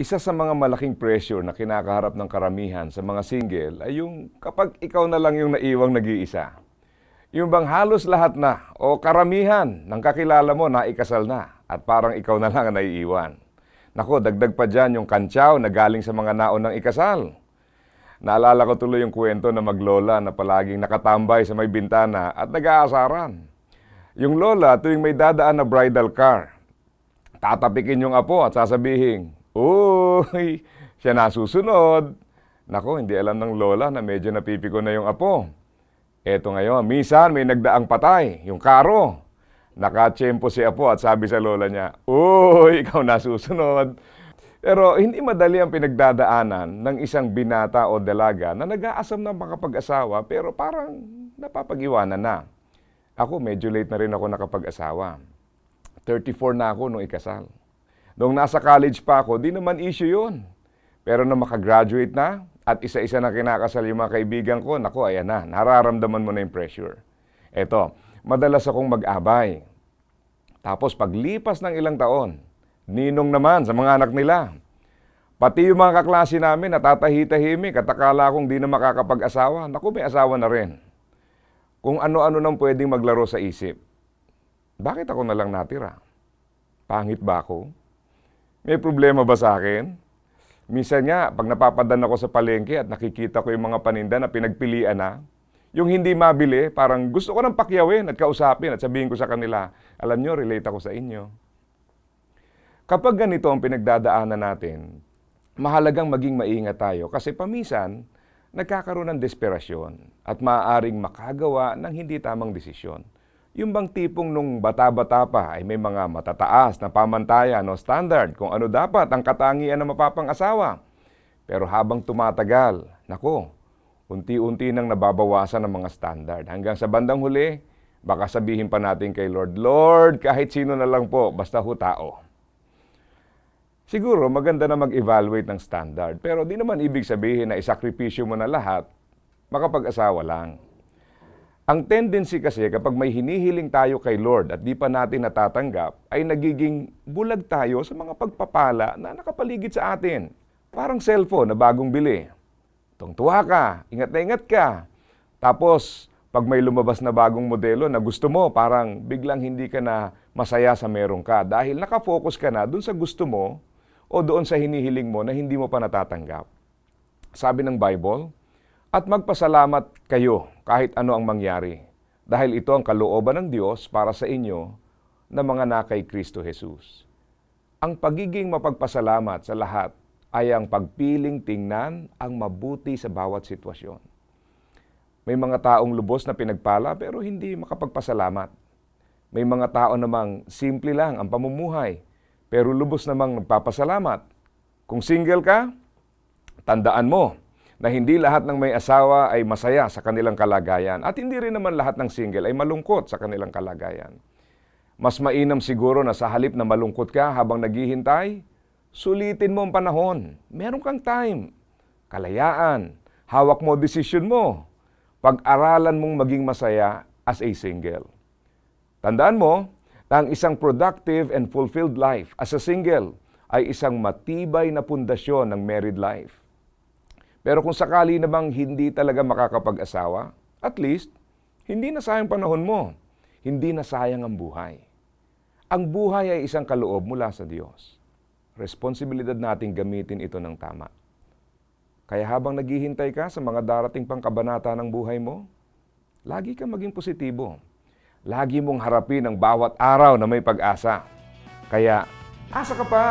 Isa sa mga malaking pressure na kinakaharap ng karamihan sa mga single ay yung kapag ikaw na lang yung naiwang nag-iisa. Yung bang halos lahat na o karamihan ng kakilala mo na ikasal na at parang ikaw na lang ang naiiwan. Nako, dagdag pa dyan yung kantsaw na galing sa mga naon ng ikasal. Naalala ko tuloy yung kwento na maglola na palaging nakatambay sa may bintana at nag-aasaran. Yung lola tuwing may dadaan na bridal car, tatapikin yung apo at sasabihin, Uy, siya nasusunod. Nako, hindi alam ng lola na medyo napipiko na yung apo. Eto ngayon, minsan may nagdaang patay, yung karo. Nakatsyempo si apo at sabi sa lola niya, Uy, ikaw nasusunod. Pero hindi madali ang pinagdadaanan ng isang binata o dalaga na nag-aasam na makapag-asawa pero parang napapag-iwanan na. Ako, medyo late na rin ako nakapag-asawa. 34 na ako nung ikasal. Nung nasa college pa ako, di naman issue yun. Pero nung makagraduate na at isa-isa na kinakasal yung mga kaibigan ko, naku, ayan na, nararamdaman mo na yung pressure. Eto, madalas akong mag-abay. Tapos paglipas ng ilang taon, ninong naman sa mga anak nila. Pati yung mga kaklase namin natatahi-tahimik at akala kong di na makakapag-asawa. Naku, may asawa na rin. Kung ano-ano nang pwedeng maglaro sa isip. Bakit ako na lang natira? Pangit ba ako? May problema ba sa akin? Minsan nga, pag napapadan ako sa palengke at nakikita ko yung mga paninda na pinagpilian na, yung hindi mabili, parang gusto ko nang pakyawin at kausapin at sabihin ko sa kanila, alam nyo, relate ako sa inyo. Kapag ganito ang pinagdadaanan natin, mahalagang maging maingat tayo kasi pamisan, nagkakaroon ng desperasyon at maaaring makagawa ng hindi tamang desisyon. Yung bang tipong nung bata-bata pa ay may mga matataas na pamantayan o standard kung ano dapat ang katangian ng mapapang-asawa. Pero habang tumatagal, nako, unti-unti nang nababawasan ang mga standard. Hanggang sa bandang huli, baka sabihin pa natin kay Lord, Lord, kahit sino na lang po, basta ho tao. Siguro maganda na mag-evaluate ng standard, pero di naman ibig sabihin na isakripisyo mo na lahat, makapag-asawa lang. Ang tendency kasi kapag may hinihiling tayo kay Lord at di pa natin natatanggap, ay nagiging bulag tayo sa mga pagpapala na nakapaligid sa atin. Parang cellphone na bagong bili. Tungtuwa ka, ingat na ingat ka. Tapos, pag may lumabas na bagong modelo na gusto mo, parang biglang hindi ka na masaya sa meron ka dahil nakafocus ka na dun sa gusto mo o doon sa hinihiling mo na hindi mo pa natatanggap. Sabi ng Bible, at magpasalamat kayo kahit ano ang mangyari, dahil ito ang kalooban ng Diyos para sa inyo na mga nakay Kristo Jesus. Ang pagiging mapagpasalamat sa lahat ay ang pagpiling tingnan ang mabuti sa bawat sitwasyon. May mga taong lubos na pinagpala pero hindi makapagpasalamat. May mga tao namang simple lang ang pamumuhay pero lubos namang nagpapasalamat. Kung single ka, tandaan mo na hindi lahat ng may asawa ay masaya sa kanilang kalagayan at hindi rin naman lahat ng single ay malungkot sa kanilang kalagayan. Mas mainam siguro na sa halip na malungkot ka habang naghihintay, sulitin mo ang panahon. Meron kang time. Kalayaan. Hawak mo desisyon mo. Pag-aralan mong maging masaya as a single. Tandaan mo na ang isang productive and fulfilled life as a single ay isang matibay na pundasyon ng married life. Pero kung sakali namang hindi talaga makakapag-asawa, at least, hindi na sayang panahon mo. Hindi na sayang ang buhay. Ang buhay ay isang kaloob mula sa Diyos. Responsibilidad nating gamitin ito ng tama. Kaya habang naghihintay ka sa mga darating pang kabanata ng buhay mo, lagi kang maging positibo. Lagi mong harapin ang bawat araw na may pag-asa. Kaya, asa ka pa!